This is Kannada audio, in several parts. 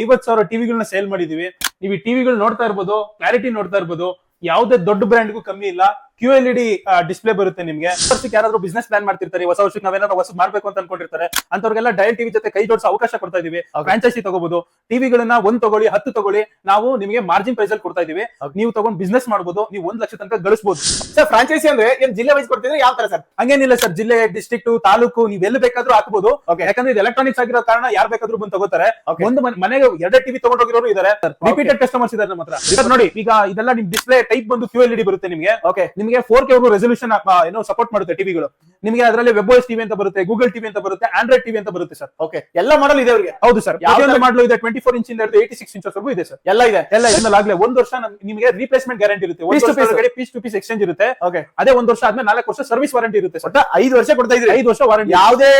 ಐವತ್ ಸಾವಿರ ಟಿವಿಗಳನ್ನ ಸೇಲ್ ಮಾಡಿದೀವಿ. ನೀವು ಈ ಟಿವಿಗಳು ನೋಡ್ತಾ ಇರ್ಬೋದು ಕ್ಲಾರಿಟಿ ನೋಡ್ತಾ ಇರ್ಬೋದು, ಯಾವುದೇ ದೊಡ್ಡ ಬ್ರ್ಯಾಂಡ್ಗೂ ಕಮ್ಮಿ ಇಲ್ಲ. ಕ್ಯೂ ಎಲ್ ಇಡಿ ಡಿಸ್ಪ್ಲೇ ಬರುತ್ತೆ ನಿಮ್ಗೆ. ವರ್ಷಕ್ಕೆ ಯಾರಾದ್ರೂ ಬಿಸ್ನೆಸ್ ಪ್ಲಾನ್ ಮಾಡ್ತಿರ್ತಾರೆ ಹೊಸ ವರ್ಷಕ್ಕೆ ನಾವೇನಾದ್ರು ಹೊಸ ಮಾಡ್ಬೇಕು ಅಂತ ಅನ್ಕೊಂಡಿರ್ತಾರೆ ಅಂತವ್ರಿಗೆಲ್ಲ ಡಯಲ್ ಟಿವಿ ಜೊತೆ ಕೈ ಜೋಡಿಸೋ ಅವಕಾಶ ಕೊಡ್ತಾ ಇದೀವಿ. ಫ್ರಾಂಚೈಸಿ ತಗೋಬಹುದು ಟಿವಿಗಳನ್ನ ಒಂದ್ ತಗೊಳ್ಳಿ ಹತ್ತು ತಗೊಳ್ಳಿ ನಾವು ನಿಮಗೆ ಮಾರ್ಜಿನ್ ಪ್ರೈಸ್ ಅಲ್ಲಿ ಕೊಡ್ತಾ ಇದೀವಿ. ನೀವು ತಗೊಂಡ್ ಬಿಸ್ನೆಸ್ ಮಾಡಬಹುದು ನೀವು ಒಂದ್ ಲಕ್ಷ ತನಕ ಗಳಿಸಬಹುದು ಸರ್ ಫ್ರಾಂಚೈಸಿ ಅಂದ್ರೆ ಏನ್ ಜಿಲ್ಲೆ ವೈಸ್ ಕೊಡ್ತಿದ್ರೆ ಯಾವ ತರ ಸರ್ ಹಂಗೇನಿಲ್ಲ ಸರ್ ಜಿಲ್ಲೆ ಡಿಸ್ಟ್ರಿಕ್ಟ್ ತಾಲೂಕು ನೀವು ಎಲ್ಲಿ ಬೇಕಾದ್ರೂ ಹಾಕಬಹುದು. ಯಾಕಂದ್ರೆ ಇದು ಎಲೆಕ್ಟ್ರಾನಿಕ್ಸ್ ಆಗಿರೋ ಕಾರಣ ಯಾರು ಬೇಕಾದ್ರೂ ಬಂದು ತಗೋತಾರೆ. ಒಂದು ಮನೆ- ಮನೆಗೆ ಎರಡೇ ಟಿವಿ ತಗೊಂಡೋಗಿರೋರು ಇದಾರೆ. ರಿಪೀಟೆಡ್ ಕಸ್ಟಮರ್ಸ್ ಇದಾರೆ ನಮ್ಮ ಹತ್ರ ನೋಡಿ ಈಗ ಇದೆಲ್ಲ ನಿಮ್ ಡಿಸ್ಪ್ಲೇ ಟೈಪ್ ಬಂದು ಕ್ಯೂ ಎಲ್ ಇಡಿ ಬರುತ್ತೆ ನಿಮಗೆ. ಓಕೆ ನಿಮಗೆ ಫೋರ್ ಕೆ ರೆಸಲ್ಯೂಷನ್ ಏನೋ ಸಪೋರ್ಟ್ ಮಾಡುತ್ತೆ ಟಿವಿಗಳು ನಿಮಗೆ ಅದರಲ್ಲಿ ವೆಬ್ ಓಎಸ್ ಟಿವಿ ಅಂತ ಬರುತ್ತೆ ಗೂಗಲ್ ಟಿವಿ ಅಂತ ಬರುತ್ತೆ ಆಂಡ್ರಾಯ್ಡ್ ಟಿವಿ ಅಂತ ಬರುತ್ತೆ ಸರ್ ಓಕೆ ಎಲ್ಲ ಮಾಡಲ್ ಇದೆ ಅವರಿಗೆ? ಹೌದು ಸರ್ ಯಾವ ಮಾಡಲ್ ಇದೆ. ಟ್ವೆಂಟಿ ಫೋರ್ ಇಂಚಿಂದ ಹಿಡಿದು ಏಯ್ಟಿ ಸಿಕ್ಸ್ ಇಂಚಸ್ ವರೆಗೂ ಇದೆ ಸರ್ ಎಲ್ಲ ಇದೆ. ಎಲ್ಲ ಆಗಲೇ ಒಂದ್ ವರ್ಷ ನಿಮಗೆ ರೀಪ್ಲೇಸ್ಮೆಂಟ್ ಗ್ಯಾರಂಟಿ ಇರುತ್ತೆ. ಒಂದು ವರ್ಷ piece. Piece to piece exchange ಇರುತ್ತೆ. ಓಕೆ ಅದೇ ಒಂದು ವರ್ಷ ಆದ್ಮೇಲೆ ನಾಲ್ಕು ವರ್ಷ ಸರ್ವಿಸ್ ವಾರಂಟಿ ಇರುತ್ತೆ ಸರ್ ಐದು ವರ್ಷ ಕೊಡ್ತಾ ಇದ್ರೆ ಐದು ವರ್ಷ ವಾರಂಟಿ ಯಾವುದೇ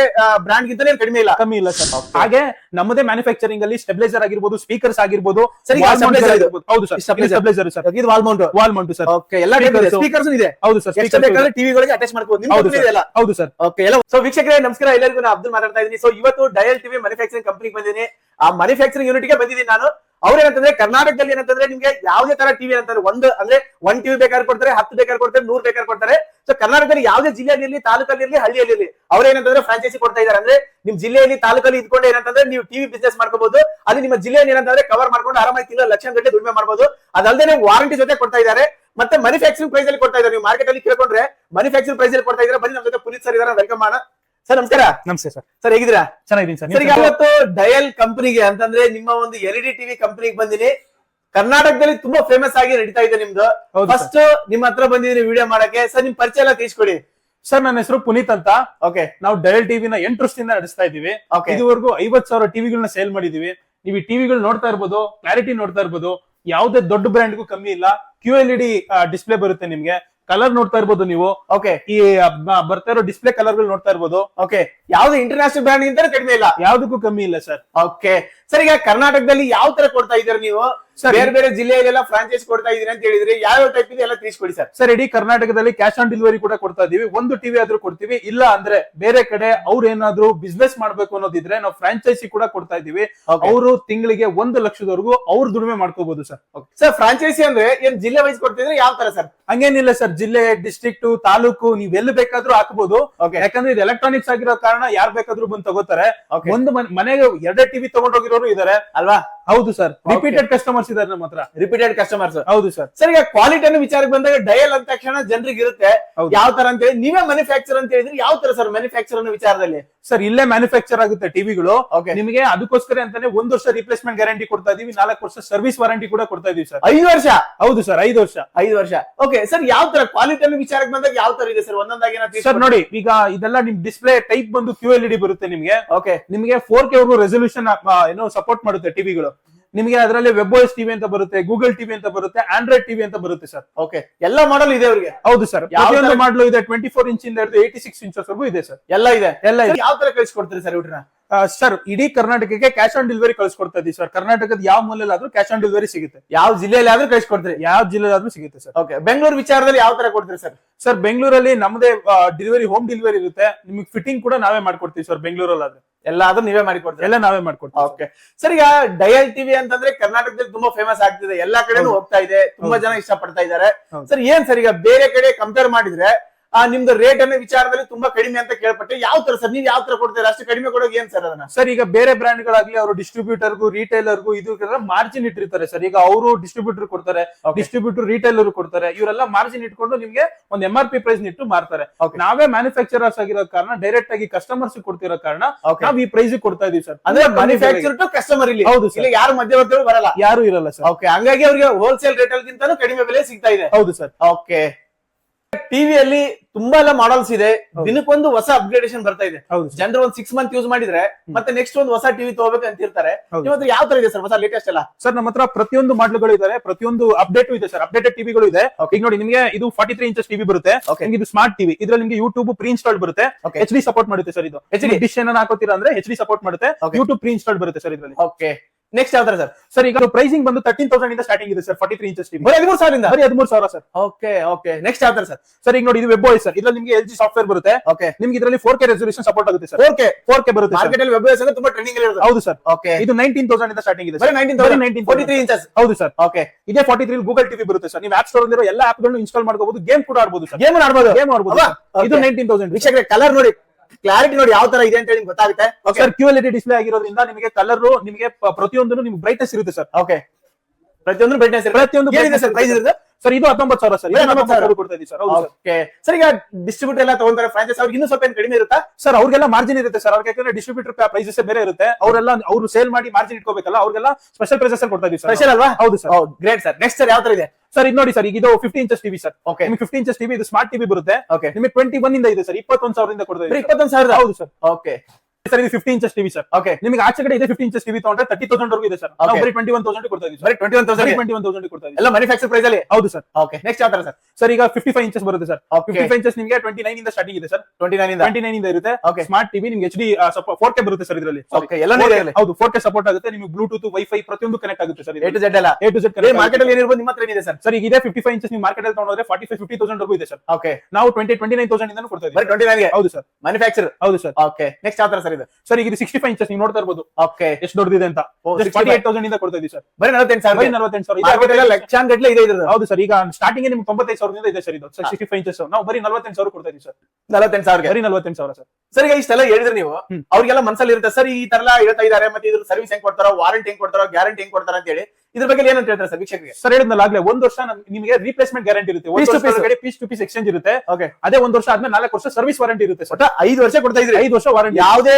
ಬ್ರಾಂಡ್ ಗಿಂತಲೇ ಕಡಿಮೆ ಇಲ್ಲ? ಕಮ್ಮಿ ಇಲ್ಲ ಸರ್ ಹಾಗೆ ನಮ್ಮದೇ ಮ್ಯಾನುಫ್ಯಾಕ್ಚರಿಂಗ್ ಅಲ್ಲಿ ಸ್ಟೆಬಿಲೈಸರ್ ಆಗಿರ್ಬೋದು ಸ್ಪೀಕರ್ಸ್ ಆಗಿರ್ಬೋದು ಸರಿ ಇದು. ಹೌದು ಸರ್. ಸ್ಟೆಬಿಲೈಸರ್ ಸರ್ ಇದು wall mount wall mount sir okay ಎಲ್ಲ. ಸ್ಪೀಕರ್ಸ್ ಇದೆ. ಹೌದು ಸರ್ ಎಷ್ಟು ಬೇಕಾದ್ರೆ ಟಿವಿಗಳಿಗೆ ಅಟ್ಯಾಚ್ ಮಾಡ್ಬೋದು ಹೌದು ಹೌದು ಸರ್. ಓಕೆ ಎಲ್ಲ ಸೊ ವೀಕ್ಷಕರೇ ನಮಸ್ಕಾರ. ಎಲ್ಲರಿಗೂ ನಾನು ಅಬ್ದುಲ್ ಮಾತಾಡ್ತಾ ಇದ್ದೀನಿ. ಸೊ ಇವತ್ತು ಡಯಲ್ ಟಿವಿ ಮ್ಯಾನುಫ್ಯಾಕ್ಚರಿಂಗ್ ಕಂಪನಿಗೆ ಬಂದಿದ್ದೀನಿ. ಆ ಮ್ಯಾನುಫ್ಯಾಕ್ಚರಿಂಗ್ ಯೂನಿಟ್ಗೆ ಬಂದಿದ್ದೀನಿ ನಾನು. ಅವ್ರು ಏನಂತಂದ್ರೆ ಕರ್ನಾಟಕದಲ್ಲಿ ಏನಂತಂದ್ರೆ ನಿಮ್ಗೆ ಯಾವುದೇ ತರ ಟಿವಿ ಅಂತಂದ್ರೆ ಒಂದು ಅಂದ್ರೆ ಒನ್ ಟಿವಿ ಬೇಕಾದ್ರೆ ಕೊಡ್ತಾರೆ ಹತ್ತು ಬೇಕಾದ್ರೆ ಕೊಡ್ತಾರೆ ನೂರ್ ಬೇಕಾದ್ರೆ ಕೊಡ್ತಾರೆ. ಸೊ ಕರ್ನಾಟಕದಲ್ಲಿ ಯಾವುದೇ ಜಿಲ್ಲೆಯಲ್ಲಿ ತಾಲೂಕಲ್ಲಿ ಹಳ್ಳಿಯಲ್ಲಿ ಅವ್ರೇನಂತಂದ್ರೆ ಫ್ರಾಂಚೈಸಿ ಕೊಡ್ತಾ ಇದಾರೆ ಅಂದ್ರೆ ನಿಮ್ ಜಿಲ್ಲೆಯಲ್ಲಿ ತಾಲೂಕಲ್ಲಿ ಇದ್ಕೊಂಡು ಏನಂತಂದ್ರೆ ನೀವು ಟಿವಿ ಬಿಸ್ನೆಸ್ ಮಾಡ್ಕೋಬಹುದು ಅದು ನಿಮ್ಮ ಜಿಲ್ಲೆಯಲ್ಲಿ ಏನಂತಂದ್ರೆ ಕವರ್ ಮಾಡ್ಕೊಂಡು ಆರಾಮಾಗಿ ತಿಂಗಳ ಲಕ್ಷ ಗಂಟೆ ದುಡಿಮೆ ಮಾಡಬಹುದು ಅದಲ್ಲದೆ ವಾರಂಟಿ ಜೊತೆ ಕೊಡ್ತಾ ಇದ್ದಾರೆ. ಮತ್ತೆ ಮ್ಯಾನುಫ್ಯಾಕ್ಚರಿಂಗ್ ಪ್ರೈಸ್ ಅಲ್ಲಿ ಕೊಡ್ತಾ ಇದ್ದಾರೆ. ನೀವು ಮಾರ್ಕೆಟ್ ಅಲ್ಲಿ ಕೇಳ್ಕೊಂಡ್ರೆ ಮ್ಯಾನುಫ್ಯಾಕ್ಚರಿಂಗ್ ಪ್ರೈಸ್ ಅಲ್ಲಿ ಕೊಡ್ತಾ ಇದ್ದಾರೆ. ಬನ್ನಿ ನಮ್ಮ ಜೊತೆ ಪುನೀತ್ ಸರ್ ಇದಾರೆ ವೆಲ್ಕಮ್ ಮಾಡೋಣ ಸರ್ ನಮಸ್ಕಾರ. ನಮಸ್ತೆ ಸರ್ ಸರ್ ಹೇಗಿದ್ದೀರಾ? ಚೆನ್ನಾಗಿದ್ದೀನಿ ಸರ್ ಸರ್ ಈಗ ಇವತ್ತು ಡಯಲ್ ಕಂಪನಿಗೆ ಅಂತಂದ್ರೆ ನಿಮ್ಮ ಒಂದು ಎಲ್ ಇಡಿ ಟಿವಿ ಕಂಪನಿಗೆ ಬಂದಿನಿ. ಕರ್ನಾಟಕದಲ್ಲಿ ತುಂಬಾ ಫೇಮಸ್ ಆಗಿ ನಡೀತಾ ಇದೆ ನಿಮ್ದು. ಫಸ್ಟ್ ನಿಮ್ಮ ಹತ್ರ ಬಂದಿದ್ದೀನಿ ವಿಡಿಯೋ ಮಾಡಕ್ಕೆ. ಸರ್ ನಿಮ್ ಪರಿಚಯ ಎಲ್ಲ ತಿಳಿಸ್ಕೊಡಿ. ಸರ್ ನನ್ನ ಹೆಸರು ಪುನೀತ್ ಅಂತ. ಓಕೆ ನಾವು ಡಯಲ್ ಟಿವಿನ ಎಂಟು ವರ್ಷದಿಂದ ನಡೆಸ್ತಾ ಇದೀವಿ ಇದುವರೆಗೂ ಐವತ್ ಸಾವಿರ ಟಿವಿಗಳನ್ನ ಸೇಲ್ ಮಾಡಿದೀವಿ ನೀವು ಈ ಟಿವಿಗಳು ನೋಡ್ತಾ ಇರ್ಬೋದು ಕ್ಲಾರಿಟಿ ನೋಡ್ತಾ ಇರ್ಬೋದು ಯಾವುದೇ ದೊಡ್ಡ ಬ್ರ್ಯಾಂಡ್ಗೂ ಕಮ್ಮಿ ಇಲ್ಲ. ಕ್ಯೂ ಎಲ್ ಇಡಿ ಡಿಸ್ಪ್ಲೇ ಬರುತ್ತೆ ನಿಮ್ಗೆ. ಕಲರ್ ನೋಡ್ತಾ ಇರ್ಬೋದು ನೀವು. ಓಕೆ ಈ ಬರ್ತಾ ಇರೋ ಡಿಸ್ಪ್ಲೇ ಕಲರ್ಗಳು ನೋಡ್ತಾ ಇರ್ಬೋದು. ಓಕೆ ಯಾವ್ದು ಇಂಟರ್ನ್ಯಾಷನಲ್ ಬ್ರ್ಯಾಂಡ್ ಗಿಂತ ಕಡಿಮೆ ಇಲ್ಲ. ಯಾವ್ದಕ್ಕೂ ಕಮ್ಮಿ ಇಲ್ಲ ಸರ್ ಓಕೆ ಸರ್ ಈಗ ಕರ್ನಾಟಕದಲ್ಲಿ ಯಾವ ತರ ಕೊಡ್ತಾ ಇದ್ದೀರಾ ನೀವು? ಬೇರೆ ಬೇರೆ ಜಿಲ್ಲೆಯಲ್ಲೆಲ್ಲ ಫ್ರಾಂಚೈಸ್ ಕೊಡ್ತಾ ಇದೀರಿ ಅಂತ ಹೇಳಿದ್ರೆ. ಯಾವ ಟೈಪ್ ಇದೆ ಎಲ್ಲ ತಿಳಿಸ್ಕೊಡಿ ಸರ್. ಸರ್ ಇಡೀ ಕರ್ನಾಟಕದಲ್ಲಿ ಕ್ಯಾಶ್ ಆನ್ ಡೆಲಿವರಿ ಕೂಡ ಕೊಡ್ತಾ ಇದೀವಿ. ಒಂದು ಟಿವಿ ಆದ್ರೂ ಕೊಡ್ತೀವಿ. ಇಲ್ಲ ಅಂದ್ರೆ ಬೇರೆ ಕಡೆ ಅವ್ರು ಏನಾದ್ರೂ ಬಿಸ್ನೆಸ್ ಮಾಡ್ಬೇಕು ಅನ್ನೋದಿದ್ರೆ ನಾವು ಫ್ರಾಂಚೈಸಿ ಕೂಡ ಕೊಡ್ತಾ ಇದೀವಿ. ಅವರು ತಿಂಗಳಿಗೆ ಒಂದು ಲಕ್ಷದವರೆಗೂ ಅವ್ರು ದುಡಿಮೆ ಮಾಡ್ಕೋಬಹುದು ಸರ್. ಸರ್ ಫ್ರಾಂಚೈಸಿ ಅಂದ್ರೆ ಏನ್ ಜಿಲ್ಲೆ ವೈಸ್ ಕೊಡ್ತಿದ್ರೆ ಯಾವ ತರ ಸರ್? ಹಂಗೇನಿಲ್ಲ ಸರ್. ಜಿಲ್ಲೆ ಡಿಸ್ಟ್ರಿಕ್ಟ್ ತಾಲೂಕು ನೀವ್ ಎಲ್ಲಿ ಬೇಕಾದ್ರೂ ಹಾಕಬಹುದು ಯಾಕಂದ್ರೆ ಇದು ಎಲೆಕ್ಟ್ರಾನಿಕ್ಸ್ ಆಗಿರೋ ಕಾರಣ ಯಾರು ಬೇಕಾದ್ರೂ ಬಂದು ತಗೋತಾರೆ. ಒಂದು ಮನೆ- ಮನೆಗೆ ಎರಡೇ ಟಿವಿ ಇದಾರೆ ಅಲ್ವಾ? ಹೌದು ಸರ್. ರಿಪೀಟೆಡ್ ಕಸ್ಟಮರ್ಸ್ ಇದಾರೆ ನಮ್ಮ ಹತ್ರ. ರಿಪೀಟೆಡ್ ಕಸ್ಟಮರ್ಸ್ ಹೌದು ಸರ್. ಸರ್ ಈಗ ಕ್ವಾಲಿಟಿ ಅನ್ನೋ ವಿಚಾರಕ್ಕೆ ಬಂದಾಗ ಡಯಲ್ ಅಂದ ತಕ್ಷಣ ಜನರಿಗೆ ಇರುತ್ತೆ. ಯಾವ ತರ ಅಂತ ಹೇಳಿ ನೀವೇ ಮ್ಯಾನುಫ್ಯಾಕ್ಚರ್ ಅಂತ ಹೇಳಿದ್ರೆ ಯಾವ ತರ ಸರ್ ಮ್ಯಾನುಫ್ಯಾಕ್ಚರ್ ಅನ್ನೋ ವಿಚಾರದಲ್ಲಿ? ಸರ್ ಇಲ್ಲೇ ಮ್ಯಾನುಫ್ಯಾಕ್ಚರ್ ಆಗುತ್ತೆ ಟಿವಿಗಳು. ಓಕೆ ನಿಮಗೆ ಅದಕ್ಕೋಸ್ಕರ ಅಂತಾನೆ ಒಂದ್ ವರ್ಷ ರಿಪ್ಲೇಸ್ಮೆಂಟ್ ಗ್ಯಾರಂಟಿ ಕೊಡ್ತಾ ಇದೀವಿ ನಾಲ್ಕು ವರ್ಷ ಸರ್ವಿಸ್ ವಾರಂಟಿ ಕೂಡ ಕೊಡ್ತಾ ಇದೀವಿ ಸರ್. ಐದು ವರ್ಷ? ಹೌದು ಸರ್ ಐದು ವರ್ಷ. ಐದು ವರ್ಷ. ಓಕೆ ಸರ್ ಯಾವ ತರ ಕ್ವಾಲಿಟಿ ಅನ್ನೋ ವಿಚಾರಕ್ಕೆ ಬಂದಾಗ ಯಾವ ತರ ಇದೆ ಸರ್? ಒಂದೊಂದಾಗಿ ಸರ್ ನೋಡಿ ಈಗ ಇದೆಲ್ಲ ನಿಮ್ ಡಿಸ್ಪ್ಲೇ ಟೈಪ್ ಬಂದು ಕ್ಯೂ ಎಲ್ ಇಡಿ ಬರುತ್ತೆ ನಿಮಗೆ. ಓಕೆ ನಿಮಗೆ ಫೋರ್ ಕೆ ರೆಸಲ್ಯೂಷನ್ ಏನೋ ಸಪೋರ್ಟ್ ಮಾಡುತ್ತೆ ಟಿವಿಗಳು. ನಿಮಗೆ ಅದರಲ್ಲಿ ವೆಬ್ ಓಎಸ್ ಟಿವಿ ಅಂತ ಬರುತ್ತೆ ಗೂಗಲ್ ಟಿವಿ ಅಂತ ಬರುತ್ತೆ ಆಂಡ್ರಾಯ್ಡ್ ಟಿವಿ ಅಂತ ಬರುತ್ತೆ ಸರ್. ಓಕೆ ಎಲ್ಲ ಮಾಡಲ್ ಇದೆ ಅವರಿಗೆ? ಹೌದು ಸರ್. ಯಾವ ಪ್ರತಿಯೊಂದು ತರ- ಮಾಡಲು ಇದೆ ಟ್ವೆಂಟಿ ಫೋರ್ ಇಂಚ್ ಇಂದ ಹಿಡಿದು ಏಯ್ಟಿ ಸಿಕ್ಸ್ ಇಂಚಸ್ ವರೆಗೂ ಇದೆ ಸರ್. ಎಲ್ಲ ಇದೆ? ಎಲ್ಲ ಇದೆ. ಯಾವ ತರ ಕಳಿಸ್ಕೊಡ್ತೀರಿ ಸರ್ ಇವ್ರನ್ನ ಸರ್ ಇಡೀ ಕರ್ನಾಟಕಕ್ಕೆ ಕ್ಯಾಶ್ ಆನ್ ಡೆಲಿವರಿ ಕಳಿಸ್ಕೊಡ್ತಾ ಇದೀವಿ ಸರ್. ಕರ್ನಾಟಕದ ಯಾವ ಮೂಲೆಯಲ್ಲಾದ್ರೂ ಕ್ಯಾಶ್ ಆನ್ ಡೆಲಿವರಿ ಸಿಗುತ್ತೆ. ಯಾವ ಜಿಲ್ಲೆಯಲ್ಲಿ ಆದ್ರೂ ಕಳಿಸ್ಕೊಡ್ತೀರಿ? ಯಾವ ಜಿಲ್ಲೆಲಾದ್ರೂ ಸಿಗುತ್ತೆ ಸರ್. ಓಕೆ ಬೆಂಗಳೂರು ವಿಚಾರದಲ್ಲಿ ಯಾವ ತರ ಕೊಡ್ತೀರಿ ಸರ್? ಸರ್ ಬೆಂಗಳೂರಲ್ಲಿ ನಮ್ದೇ ಡೆಲಿವರಿ ಹೋಮ್ ಡೆಲಿವರಿ ಇರುತ್ತೆ. ನಿಮಗೆ ಫಿಟ್ಟಿಂಗ್ ಕೂಡ ನಾವೇ ಮಾಡ್ಕೊಡ್ತೀವಿ ಸರ್ ಬೆಂಗಳೂರಲ್ಲಿ ಎಲ್ಲ ನೀವೇ ಮಾಡಿ ಕೊಡ್ತೀರಿ? ಎಲ್ಲ ನಾವೇ ಮಾಡ್ಕೊಡ್ತೀವಿ ಓಕೆ ಸರ್. ಈಗ ಡಯಲ್ ಟಿವಿ ಅಂತಂದ್ರೆ ಕರ್ನಾಟಕದಲ್ಲಿ ತುಂಬಾ ಫೇಮಸ್ ಆಗ್ತಿದೆ. ಎಲ್ಲಾ ಕಡೆನೂ ಹೋಗ್ತಾ ಇದೆ. ತುಂಬಾ ಜನ ಇಷ್ಟ ಪಡ್ತಾ ಇದ್ದಾರೆ. ಸರ್ ಏನ್ ಸರ್ ಈಗ ಬೇರೆ ಕಡೆ ಕಂಪೇರ್ ಮಾಡಿದ್ರೆ ಆ ನಿಮ್ದು ರೇಟ್ ಅನ್ನೋ ವಿಚಾರದಲ್ಲಿ ತುಂಬಾ ಕಡಿಮೆ ಅಂತ ಕೇಳ್ಪಟ್ಟೆ. ಯಾವ ತರ ಸರ್ ನೀವು ಯಾವ ತರ ಕೊಡ್ತೀರಾ? ಅಷ್ಟು ಕಡಿಮೆ ಕೊಡೋಕೆ ಏನ್ ಸರ್ ಅದನ್ನ? ಸರ್ ಈಗ ಬೇರೆ ಬ್ರ್ಯಾಂಡ್ ಗಳಾಗ್ಲಿ ಅವರು ಡಿಸ್ಟ್ರಿಬ್ಯೂಟರ್ಗೂ ರಿಟೈಲರ್ಗೂ ಇದು ಮಾರ್ಜಿನ್ ಇಟ್ಟಿರ್ತಾರೆ ಸರ್ ಈಗ ಅವರು ಡಿಸ್ಟ್ರಿಬ್ಯೂಟರ್ ಕೊಡ್ತಾರೆ. ಡಿಸ್ಟ್ರಿಬ್ಯೂಟರ್ ರಿಟೈಲರ್ ಕೊಡ್ತಾರೆ. ಇವರೆಲ್ಲ ಮಾರ್ಜಿನ್ ಇಟ್ಕೊಂಡು ನಿಮ್ಗೆ ಒಂದ್ ಎಂ ಆರ್ ಪಿ ಪ್ರೈಸ್ ಇಟ್ಟು ಮಾರ್ತಾರೆ. ನಾವೇ ಮ್ಯಾನುಫ್ಯಾಕ್ಚರರ್ಸ್ ಆಗಿರೋ ಕಾರಣ ಡೈರೆಕ್ಟ್ ಆಗಿ ಕಸ್ಟಮರ್ಸ್ ಕೊಡ್ತಿರೋ ಕಾರಣ ನಾವು ಈ ಪ್ರೈಸ್ ಕೊಡ್ತಾ ಇದೀವಿ ಸರ್ ಅಂದ್ರೆ ಮ್ಯಾನುಫ್ಯಾಕ್ಚರ್ ಟು ಕಸ್ಟಮರ್ ಇಲ್ಲಿ. ಹೌದು. ಇಲ್ಲಿ ಯಾರು ಮಧ್ಯವರ್ತಿಗಳು ಬರಲ್ಲ. ಯಾರು ಇರಲ್ಲ ಸರ್ ಓಕೆ ಹಂಗಾಗಿ ಅವ್ರಿಗೆ ಹೋಲ್ಸೇಲ್ ರೇಟ್ ಗಿಂತಾನೂ ಕಡಿಮೆ ಬೆಲೆ ಸಿಗ್ತಾ ಇದೆ. ಹೌದು ಸರ್ ಓಕೆ ಟಿವಿಯಲ್ಲಿ ತುಂಬಾ ಎಲ್ಲ ಮಾಡಲ್ಸ್ ಇದೆ. ದಿನಕ್ಕೊಂದು ಹೊಸ ಅಪ್ಗ್ರೇಡೇಷನ್ ಬರ್ತಾ ಇದೆ. ಜನರು ಒಂದ್ ಸಿಕ್ಸ್ ಮಂತ್ ಯೂಸ್ ಮಾಡಿದ್ರೆ ಮತ್ತೆ ನೆಕ್ಸ್ಟ್ ಒಂದು ಹೊಸ ಟಿವಿ ತಗೋಬೇಕು ಅಂತ ಇರ್ತಾರೆ. ಯಾವ ತರ ಇದೆ ಸರ್ ಹೊಸ ಲೇಟೆಸ್ಟ್ ಎಲ್ಲ? ಸರ್ ನಮ್ಮ ಹತ್ರ ಪ್ರತಿಯೊಂದು ಮಾಡ್ಲುಗಳು ಇದಾವೆ. ಪ್ರತಿಯೊಂದು ಅಪ್ಡೇಟ್ ಇದೆ ಸರ್. ಅಪ್ಡೇಟೆಡ್ ಟಿವಿಗಳು ಇದೆ. ಈಗ ನೋಡಿ ನಿಮಗೆ ಇದು ಫಾರ್ಟಿ ತ್ರೀ ಇಂಚಸ್ ಟಿವಿ ಬರುತ್ತೆ. ಇದು ಸ್ಮಾರ್ಟ್ ಟಿವಿ ಇದ್ರಲ್ಲಿ ನಿಮಗೆ ಯೂಟ್ಯೂಬ್ ಪ್ರೀ ಇನ್ಸ್ಟಾಲ್ ಬರುತ್ತೆ. ಎಚ್ ಡಿ ಸಪೋರ್ಟ್ ಮಾಡುತ್ತೆ ಸರ್ ಇದು. HD? ಡಿಶ್ ಏನಾರ ಹಾಕೋತೀರಾ ಅಂದ್ರೆ ಎಚ್ ಡಿ ಸಪೋರ್ಟ್ ಮಾಡುತ್ತೆ. ಯೂಟ್ಯೂಬ್ ಪ್ರೀ ಇನ್ಸ್ಟಾಲ್ ಬರುತ್ತೆ ಸರ್ ಇದರಲ್ಲಿ. ಓಕೆ ನೆಕ್ಸ್ಟ್ ಯಾವ ತರ ಸರ್? ಸರ್ ಈಗ ಪ್ರೈಸಿಂಗ್ ಬಂದು ತರ್ಟೀನ್ ತೌಸಂಡ್ ಇಂದ ಸ್ಟಾರ್ಟಿಂಗ್ ಇದೆ sir forty three inches TV ಹದಿಮೂರು ಸಾವಿರದಿಂದ? ಬರೀ ಹದಿಮೂರು ಸಾವಿರ ಸರ್. ಓಕೆ ಓಕೆ ನೆಕ್ಸ್ಟ್ ಯಾವ ತರ ಸರ್? ಸರ್ ಈಗ ನೋಡಿ ಇದು ವೆಬ್ ಸರ್. ಇದ್ರಲ್ಲಿ ನಿಮ್ಗೆ ಎಲ್ ಜಿ ಸಾಫ್ಟ್ವೇರ್ ಬರುತ್ತೆ. ಓಕೆ ನಿಮ್ಗೆ ಇದರಲ್ಲಿ ಫೋರ್ ಕೆ ರೆಸಲ್ಯೂಷನ್ ಸಪೋರ್ಟ್ ಆಗುತ್ತೆ ಸರ್. ಓಕೆ ಫೋರ್ ಕೆ ಬರುತ್ತೆ ಮಾರ್ಕೆಟ್ ಅಲ್ಲಿ ವೆಬ್ ಅಂದ್ರೆ ತುಂಬಾ ಟ್ರೆಂಡಿಂಗ್ ಇರೋದು ಹೌದು ಸರ್. ಓಕೆ ಇದು ನೈನ್ಟೀನ್ ತೌಸಂಡ್ ಇಂದ ಸ್ಟಾರ್ಟಿಂಗ್ ಇದೆ sir. sir. Thousand 19,000. Forty three inches ಹೌದು ಸರ್. ಓಕೆ ಇದೇ ಫಾರ್ಟಿ ತ್ರೀ ಗೂಗಲ್ ಟಿವಿ ಬರುತ್ತೆ ಸರ್. ನೀವು ಆಪ್ ಸ್ಟೋರ್ ಅಲ್ಲಿರೋ ಎಲ್ಲ ಆಪ್ಗಳನ್ನು ಇನ್ಸ್ಟಾಲ್ ಮಾಡ್ಕೋಬಹುದು ಗೇಮ್ ಕೂಡ ಆಡಬಹುದು ಸರ್. ಗೇಮ್ ಆಡಬಹುದು ಗೇಮ್ ಆಡಬಹುದು? ಇದು. ನೈನ್ಟೀನ್ ತೌಸಂಡ್ ವೀಕ್ಷಕರೇ ಕಲರ್ ನೋಡಿ. ಕ್ಲಾರಿಟಿ ನೋಡಿ ಯಾವ ತರ ಇದೆ ಅಂತ ಹೇಳಿ ಗೊತ್ತಾಗುತ್ತೆ. ಸರ್ ಕ್ಯೂ ಎಲ್ ಡಿಸ್ಪ್ಲೇ ಆಗಿರೋದ್ರಿಂದ ನಿಮಗೆ ಕಲರ್ ನಿಮಗೆ ಪ್ರತಿಯೊಂದು ನಿಮ್ಗೆ ಬ್ರೈಟ್ನೆಸ್ ಇರುತ್ತೆ ಸರ್. ಓಕೆ ಪ್ರತಿಯೊಂದು ಬ್ರೈಟ್ನೆಸ್ ಪ್ರತಿಯೊಂದು ಏನಿದೆ ಸರ್ ಪ್ರೈಸ್ ಇರುತ್ತೆ ಸರ್ ಇದು ಹತ್ತೊಂಬತ್ತು ಸಾವಿರ ಸರ್. ಬರೀ ಹತ್ತೊಂಬತ್ತು ಸಾವಿರ. ಕೊಡ್ತಾ ಇದೀವಿ ಸರ್. ಹೌದು ಓಕೆ. ಸರ್ ಈಗ ಡಿಸ್ಟ್ರಿಬ್ಯೂಟರ್ ಎಲ್ಲ ತಗೊಂತಾರೆ ಫ್ರಾಂಚೈಸ್ ಅವ್ರಿಗೆ ಇನ್ನೂ ಸ್ವಲ್ಪ ಏನ್ ಕಡಿಮೆ ಇರುತ್ತಾ? ಸರ್ ಅವ್ರಿಗೆಲ್ಲ ಮಾರ್ಜಿನ್ ಇರುತ್ತೆ ಸರ್. ಅವ್ರಿಗೆ ಯಾಕಂದ್ರೆ ಡಿಸ್ಟ್ರಿಬ್ಯೂಟರ್ ಪ್ರೈಸಸ್ ಬೇರೆ ಇರುತ್ತೆ. ಅವರೆಲ್ಲ ಅವ್ರು ಸೇಲ್ ಮಾಡಿ ಮಾರ್ಜಿನ್ ಇಟ್ಕೋಬೇಕಲ್ಲ ಅವ್ರಿಗೆಲ್ಲ ಸ್ಪೆಷಲ್ ಪ್ರೈಸಸ್ ಕೊಡ್ತಾ ಇದೀವಿ ಸ್ಪೆಷಲ್ ಅಲ್ವಾ? ಹೌದು sir. Great sir. Next sir ಯಾವ ತರ ಇದೆ? ಸರ್ ಇದು ನೋಡಿ ಸರ್ ಈಗ ಇದು fifty inches TV sir. Okay ನಿಮಗೆ ಫಿಫ್ಟಿ ಇಂಚಸ್ ಟಿವಿ ಇದು ಸ್ಮಾರ್ಟ್ ಟಿವಿ ಬರುತ್ತೆ. ಓಕೆ ನಿಮಗೆ ಟ್ವೆಂಟಿ ಒನ್ ಇಂದ ಇದೆ ಸರ್. ಇಪ್ಪತ್ತೊಂದು ಸಾವಿರದಿಂದ ಕೊಡ್ತಾ ಇದೆ ಇಪ್ಪತ್ತೊಂದು ಸಾವಿರದ? ಹೌದು ಸರ್. ಓಕೆ ಸರ್ ಇದು fifty inches TV sir okay ನಿಮಗೆ ಆಚೆ ಕಡೆ ಇದೆ ಫಿಫ್ಟಿ ಇಂಚಸ್ ಟಿವಿ ತಗೊಂಡ್ರೆ ತರ್ಟಿ ತೌಸಂಡ್ ವರೆಗೂ ಇದೆ ಸರ್ ನಾವು. ಬರೀ ಟ್ವೆಂಟಿ ಒನ್ ತೌಸಂಡ್ ಕೊಡ್ತಾ ಇದೀವಿ ಬರೀ twenty one thousand twenty one thousand ಕೊಡ್ತಾ ಇದೀವಿ ಎಲ್ಲ ಮ್ಯಾನುಫ್ಯಾಕ್ಚರ್ ಪ್ರೈಸ್ ಅಲ್ಲಿ? ಹೌದು ಸರ್ ಓಕೆ ನೆಕ್ಸ್ಟ್ ಯಾವ ತರ ಸರ್ ಸರ್ ಈಗ ಫಿಫ್ಟಿ ಫೈವ್ ಇಂಚಸ್ ಬರುತ್ತೆ ಸರ್ ಫಿಫ್ಟಿ ಫೈವ್ ಇಂಚಸ್ ನಿಮಗೆ ಟ್ವೆಂಟಿ ನೈನ್ ಇಂದ ಸ್ಟಾರ್ಟಿಂಗ್ ಇದೆ ಸರ್ ಟ್ವೆಂಟಿ ನೈನ್ ಇಂದ? ಟ್ವೆಂಟಿ ನೈನ್ ಇಂದ ಇರುತ್ತೆ. ಓಕೆ ಸ್ಮಾರ್ಟ್ ಟಿವಿ ನಿಮ್ಗೆ ಎಚ್ ಡಿ ಫೋರ್ ಕೆ ಬರುತ್ತೆ ಸರ್ ಇದರಲ್ಲಿ. ಓಕೆ ಎಲ್ಲ ಇದೆ ಹೌದು ಫೋರ್ ಕೆ ಸಪೋರ್ಟ್ ಆಗುತ್ತೆ. ನಿಮಗೆ ಬ್ಲೂಟೂತ್ ವೈಫೈ ಪ್ರತಿಯೊಂದು ಕನೆಕ್ಟ್ ಆಗುತ್ತೆ ಸರ್ ಎ ಟು ಜೆಡ್ ಎಲ್ಲ? ಎ ಟು ಜೆಡ್ ಮಾರ್ಕೆಟ್ ಅಲ್ಲಿ ಏನಿರ್ಬೋದು ನಿಮ್ಮ ಹತ್ರ ಏನಿದೆ ಸರ್ ಸರ್ ಈಗ ಇದೆ ಫಿಫ್ಟಿ ಫೈವ್ ಇಂಚಸ್ ನೀವು ಮಾರ್ಕೆಟ್ ಅಲ್ಲಿ ತಗೊಂಡ್ರೆ ಫಾರ್ಟಿ ಫೈವ್ ಫಿಫ್ಟಿ ತೌಸಂಡ್ ವರ್ಗೂ ಇದೆ ಸರ್ ಓಕೆ ನಾವು ಟ್ವೆಂಟಿ ಟ್ವೆಂಟಿ ನೈನ್ ತೌಸಂಡ್ ಇಂದ ಕೊಡ್ತಾ ಇದೀವಿ ಟ್ವೆಂಟಿ ನೈನ್ ಹೌದು ಸರ್ ಮ್ಯಾನುಫ್ಯಾಕ್ಚರ್ ಹೌದು ಸರ್ ಓಕೆ ನೆಕ್ಸ್ಟ್ ಯಾವ ತರ ಸರ್ ಇದು. ಸರ್ ಈಗ ಇದು ಸಿಕ್ಸ್ಟಿ ಫೈವ್ ಇಂಚಸ್ ನೀವು ನೋಡ್ತಾ ಇರ್ಬೋದು. ಓಕೆ ಎಷ್ಟು ದೊಡ್ಡದಿದೆ ಅಂತ. ಫಾರ್ಟಿ ಏಟ್ ತೌಸಂಡ್ ಇಂದ ಕೊಡ್ತಾ ಇದೀವಿ ಸರ್ ಬರೀ ನಲವತ್ತೆಂಟು ಸಾವಿರ ನಲವತ್ತೆಂಟು ಸಾವಿರ. ಲಕ್ಷಾನ್ ಗಟ್ಲೆ ಇದೆ ಇದೆ ಹೌದು ಸರ್ ಈಗ ಸ್ಟಾರ್ಟಿಂಗ್ ನಿಮ್ಗೆ ತೊಂಬತ್ತೈದು ಸಾವಿರದಿಂದ ಇದೆ ಸರ್ ಇದು. ಸಿಕ್ಸ್ಟಿ ಫೈವ್ ಇಂಚಸ್ ನಾವು ಬರೀ ನಲವತ್ತೆಂಟು ಸಾವಿರ ಕೊಡ್ತಾ ಇದೀವಿ ಸರ್ ನಲವತ್ತೆಂಟು ಸಾವಿರ ಬರೀ ನಲವತ್ತೆಂಟು ಸಾವಿರ ಸರ್ ಸರ್ ಈಗ ಇಷ್ಟೆಲ್ಲ ಹೇಳಿದ್ರೆ ನೀವು. ಅವ್ರಿಗೆಲ್ಲ ಮನಸ್ಸಲ್ಲಿ ಇರುತ್ತೆ ಸರ್ ಈ ತರ ಎಲ್ಲ ಹೇಳ್ತಾ ಇದಾರೆ ಮತ್ತೆ ಇದ್ರ ಸರ್ವಿಸ್ ಹೆಂಗ್ ಕೊಡ್ತಾರೋ ವಾರಂಟಿ ಹೆಂಗ್ ಕೊಡ್ತಾರೋ ಗ್ಯಾರಂಟಿ ಹೆಂಗ್ ಕೊಡ್ತಾರ ಅಂತ ಹೇಳಿ ಇದ್ರ ಬಗ್ಗೆ ಏನಂತ ಹೇಳ್ತಾರೆ ಸರ್ ವೀಕ್ಷಕರಿಗೆ? ಸರ್ ಹೇಳಿದ್ನಲ್ಲ ಆಗ್ಲೇ ಒಂದ್ ವರ್ಷ ನಮ್- ನಿಮಗೆ ರೀಪ್ಲೇಸ್ಮೆಂಟ್ ಗ್ಯಾರಂಟಿ ಇರುತ್ತೆ. Piece to piece piece to piece exchange ಇರುತ್ತೆ. ಓಕೆ ಅದೇ ಒಂದ್ ವರ್ಷ ಆದ್ಮೇಲೆ ನಾಲ್ಕು ವರ್ಷ ಸರ್ವಿಸ್ ವಾರಂಟಿ ಇರುತ್ತೆ ಸರ್. ಐದು ವರ್ಷ ಕೊಡ್ತಾ ಇದ್ರೆ ಐದು ವರ್ಷ ವಾರಂಟಿ ಯಾವುದೇ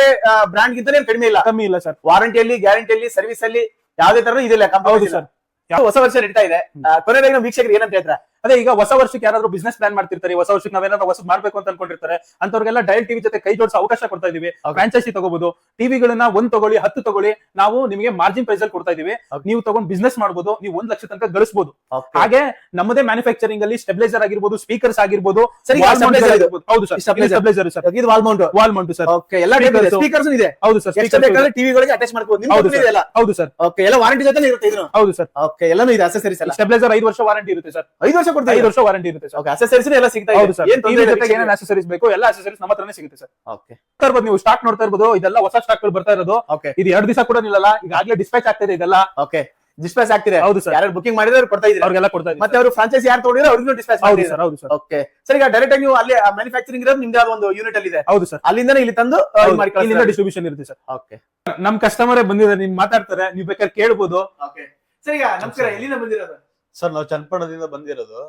ಬ್ರಾಂಡ್ ಗಿಂತಲೇ ಕಡಿಮೆ ಇಲ್ಲ? ಕಮ್ಮಿ ಇಲ್ಲ ಸರ್. ವಾರಂಟಿಯಲ್ಲಿ ಗ್ಯಾರಂಟಿಯಲ್ಲಿ ಸರ್ವಿಸ್ ಅಲ್ಲಿ ಯಾವುದೇ ತರ ಇದಿಲ್ಲ ಹೌದು ಸರ್. ಹೊಸ ವರ್ಷ ನಡೀತಾ ಇದೆ. ಕೊನೆಯದಾಗಿ ನಮ್ಮ ವೀಕ್ಷಕರಿಗೆ ಏನಂತ ಹೇಳ್ತಾರೆ? ಅದೇ ಈಗ ಹೊಸ ವರ್ಷಕ್ಕೆ ಯಾರಾದ್ರೂ ಬಿಸ್ನೆಸ್ ಪ್ಲಾನ್ ಮಾಡ್ತಿರ್ತಾರೆ ಹೊಸ ವರ್ಷಕ್ಕೆ ನಾವೇನಾದ್ರೂ ಹೊಸ ಮಾಡ್ಬೇಕು ಅಂತ ಅನ್ಕೊಂಡಿರ್ತಾರೆ ಅಂತವ್ರಿಗೆಲ್ಲ ಡಯಲ್ ಟಿವಿ ಜೊತೆ ಕೈ ಜೋಡಿಸೋ ಅವಕಾಶ ಕೊಡ್ತಾ ಇದೀವಿ. ಫ್ರಾಂಚೈಸಿ ತಗೋಬಹುದು ಟಿವಿಗಳನ್ನ ಒಂದ್ ತಗೊಳ್ಳಿ ಹತ್ತು ತಗೊಳ್ಳಿ ನಾವು ನಿಮಗೆ ಮಾರ್ಜಿನ್ ಪ್ರೈಸ್ ಅಲ್ಲಿ ಕೊಡ್ತಾ ಇದೀವಿ. ನೀವು ತಗೊಂಡ್ ಬಿಸ್ನೆಸ್ ಮಾಡಬಹುದು ನೀವು ಒಂದ್ ಲಕ್ಷ ತನಕ ಗಳಿಸಬಹುದು ಹಾಗೆ ನಮ್ಮದೇ ಮ್ಯಾನುಫ್ಯಾಕ್ಚರಿಂಗ್ ಅಲ್ಲಿ ಸ್ಟೆಬಿಲೈಸರ್ ಆಗಿರ್ಬೋದು ಸ್ಪೀಕರ್ಸ್ ಆಗಿರ್ಬೋದು ಸರಿ. ಹೌದು ಸರ್. ಸ್ಟೆಬಿಲೈಸರ್ ಸರ್ ಇದು wall mount wall mount sir okay ಎಲ್ಲ. ಸ್ಪೀಕರ್ಸ್ ಇದೆ. ಹೌದು ಸರ್ ಬೇಕಾದ್ರೆ ಟಿವಿಗಳಿಗೆ ಅಟ್ಯಾಚ್ ಮಾಡ್ಬೋದು ಹೌದು ಸರ್ ಓಕೆ ಎಲ್ಲ ವಾರಂಟಿ ಜೊತೆ ಇರುತ್ತೆ ಹೌದು ಸರ್ ಓಕೆ ಎಲ್ಲಾನು ಇದೆ ಅಸೆಸರೀಸ್ ಸ್ಟೆಬಿಲೈಸರ್ ಐದು ವರ್ಷ ವಾರಂಟಿ ಇರುತ್ತೆ ಸರ್ ಐದು ವರ್ಷ ಕೊಡ್ತಾ ಐದು ಇದೆ. ವರ್ಷ ವಾರಂಟಿ ಇರುತ್ತೆ ಸರ್. ಓಕೆ ಅಸೆಸರೀಸ್ ಎಲ್ಲ ಸಿಗ್ತಾ ಹೌದು ಸರ್. ಇದೆ ಏನ್ ಟಿವಿ ಜೊತೆಗೆ ಏನೇನು ಅಸೆಸರೀಸ್ ಬೇಕು ಎಲ್ಲ ಅಸೆಸರೀಸ್ ನಮ್ಮ ಹತ್ರನೇ ಸಿಗುತ್ತೆ ಸರ್. ಓಕೆ ಸರ್ ಇರ್ಬೋದು ನೀವು ಸ್ಟಾಕ್ ನೋಡ್ತಾ ಇರ್ಬೋದು ಇದೆಲ್ಲ ಹೊಸ ಸ್ಟಾಕ್ಗಳು ಬರ್ತಾ ಇರೋದು. ಓಕೆ ಇದು ಎರಡು ದಿವಸ ಕೂಡ ನಿಲ್ಲಲ್ಲ ಈಗಾಗಲೇ ಡಿಸ್ಪ್ಯಾಚ್ ಆಗ್ತಾ ಇದೆ ಇದೆಲ್ಲ. ಓಕೆ ಡಿಸ್ಪ್ಯಾಚ್ ಆಗ್ತಿದೆ. ಹೌದು ಸರ್. ಯಾರು ಬುಕಿಂಗ್ ಮಾಡಿದ್ರೆ ಅವ್ರು ಕೊಡ್ತಾ ಇದ್ದಾರೆ? ಅವ್ರಿಗೆಲ್ಲ ಕೊಡ್ತಾ ಇದ್ದಾರೆ ಮತ್ತೆ ಅವರು ಫ್ರಾಂಚೈಸ್ ಯಾರು ತಗೊಂಡಿರೋ ಅವ್ರಿಗೂ ಡಿಸ್ಪ್ಯಾಚ್ ಹೌದು ಸರ್ ಹೌದು ಸರ್. ಓಕೆ ಸರಿ ಈಗ ಡೈರೆಕ್ಟ್ ಆಗಿ ನೀವು ಅಲ್ಲಿ ಮ್ಯಾನುಫ್ಯಾಕ್ಚರಿಂಗ್ ಇರೋದು ನಿಮ್ದು ಒಂದು ಯೂನಿಟ್ ಅಲ್ಲಿ ಇದೆ ಹೌದು ಸರ್. ಅಲ್ಲಿಂದ ಇಲ್ಲಿ ತಂದು ಇದು ಇಲ್ಲಿಂದ ಡಿಸ್ಟ್ರಿಬ್ಯೂಷನ್ ಇರುತ್ತೆ ಸರ್. ಓಕೆ ನಮ್ ಕಸ್ಟಮರ್ ಬಂದಿದ್ದಾರೆ ನಿಮ್ ಮಾತಾಡ್ತಾರೆ ನೀವು ಬೇಕಾದ್ರೆ ಕೇಳ್ಬೋದು. ಓಕೆ ಸರ್ ಈಗ ನಮಸ್ಕಾರ ಎಲ್ಲಿಂದ ಬಂದಿರೋದು? ಸರ್ ನಾವು ಚನ್ನಪಣದಿಂದ ಬಂದಿರೋದು.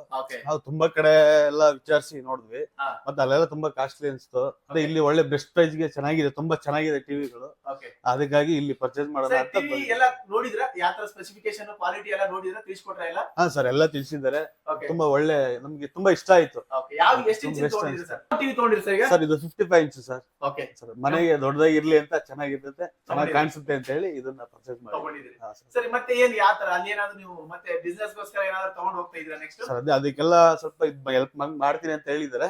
ನಾವು ತುಂಬಾ ಕಡೆ ಎಲ್ಲ ವಿಚಾರಿಸಿ ನೋಡಿದ್ವಿ. ಮತ್ತೆ ಅಲ್ಲೆಲ್ಲ ತುಂಬಾ ಕಾಸ್ಟ್ಲಿ ಅನ್ಸ್ತು. ಅದೇ ಇಲ್ಲಿ ಒಳ್ಳೆ ಬೆಸ್ಟ್ ಪ್ರೈಸ್ಗೆ ಚೆನ್ನಾಗಿದೆ ತುಂಬಾ ಚೆನ್ನಾಗಿದೆ ಟಿವಿಗಳು ಅದಕ್ಕಾಗಿ ಇಲ್ಲಿ ಪರ್ಚೇಸ್ ಮಾಡೋಣ ಅಂತ ಹಾ ಸರ್ ಎಲ್ಲ ತಿಳಿಸಿದ್ದಾರೆ. ತುಂಬಾ ಒಳ್ಳೆ ನಮ್ಗೆ ತುಂಬಾ ಇಷ್ಟ ಆಯ್ತು. ಸರ್? ಇದು fifty five inch sir okay. Sir ಮನೆಗೆ ದೊಡ್ಡದಾಗಿ ಇರ್ಲಿ ಅಂತ ಚೆನ್ನಾಗಿರ್ತೈತೆ ಚೆನ್ನಾಗಿ. ಕಾಣಿಸುತ್ತೆ ಅಂತ ಹೇಳಿ ಇದನ್ನ ಪರ್ಚೇಸ್ ಮಾಡಿ. ಮತ್ತೆ ಏನ್ ಯಾವ ತರ ಅಲ್ಲಿ ಏನಾದ್ರು ನೀವು ಮತ್ತೆ ಬಿಸ್ನೆಸ್ ಗೋಸ್ಕರ ಏನಾದ್ರು ತಗೊಂಡ್ ಹೋಗ್ತಾ ಇದ್ರ ನೆಕ್ಸ್ಟ್ ಸರ್ ಅದೇ ಅದಕ್ಕೆಲ್ಲ ಸ್ವಲ್ಪ ಹೆಲ್ಪ್ ಮಾಡ್ತೀನಿ ಅಂತ ಹೇಳಿದ್ದಾರೆ.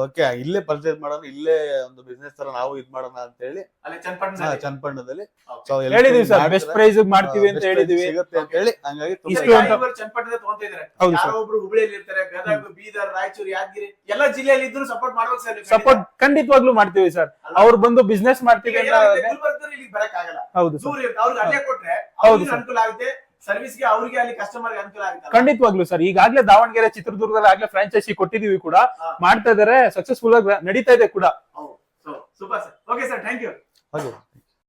ಓಕೆ ಇಲ್ಲೇ ಪರ್ಚೇಸ್ ಮಾಡೋಣ ಇಲ್ಲೇ ಒಂದು ಬಿಸ್ನೆಸ್ ತರ ನಾವು ಇದ್ ಮಾಡೋಣ ಅಂತ ಹೇಳಿ. ಅಲ್ಲಿ ಚನ್ನಪಟ್ಟಣ ಚನ್ನಪಟ್ಟಣದಲ್ಲಿ. Help ಹೇಳಿದೀವಿ ಸರ್ ಬೆಸ್ಟ್ ಪ್ರೈಸ್ ಮಾಡ್ತೀವಿ ಅಂತ ಹೇಳಿದೀವಿ. ಸಿಗುತ್ತೆ ಅಂತ ಹೇಳಿ ಹಂಗಾಗಿ ತುಂಬಾ ಇಷ್ಟು ಅಂತ- ಇವರು ಚನ್ನಪಟ್ಟಣದ ತಗೊಂತ ಇದಾರೆ ಹೌದು ಸರ್. ಒಬ್ರು ಹುಬ್ಳಿಯಲ್ಲಿ ಇರ್ತಾರೆ ಗದಗ ಬೀದರ್ ರಾಯಚೂರು ಯಾದಗಿರಿ ಎಲ್ಲ ಜಿಲ್ಲೆಯಲ್ಲಿ ಇದ್ರು ಸಪೋರ್ಟ್ ಮಾಡ್ಬೇಕು ಸರ್ ಸಪೋರ್ಟ್ ಖಂಡಿತವಾಗ್ಲೂ ಮಾಡ್ತೀವಿ ಸರ್. ಅವ್ರು ಬಂದು ಬಿಸ್ನೆಸ್ ಮಾಡ್ತೀವಿ ಅಂತ ಬರಕ್ ಆಗಲ್ಲ ಹೌದು ಅವ್ರಿಗೆ ಅಲ್ಲೇ ಕೊಟ್ರೆ ಹೌದು. ಅನುಕೂಲ ಆಗುತ್ತೆ. ಸರ್ವಿಸ್ಗೆ ಅವ್ರಿಗೆ ಅಲ್ಲಿ ಕಸ್ಟಮರ್ಗೆ ಅನುಕೂಲ ಆಗುತ್ತೆ ಖಂಡಿತವಾಗ್ಲು ಸರ್ ಈಗಾಗ್ಲೇ ದಾವಣಗೆರೆ ಚಿತ್ರದುರ್ಗದಲ್ಲಿ ಆಗ್ಲೇ ಫ್ರಾಂಚೈಸಿ ಕೊಟ್ಟಿದೀವಿ ಕೂಡ. ಮಾಡ್ತಾ ಇದಾರೆ ಸಕ್ಸಸ್ಫುಲ್ ಆಗಿ ನಡೀತಾ ಇದೆ ಕೂಡ. Super sir okay sir thank you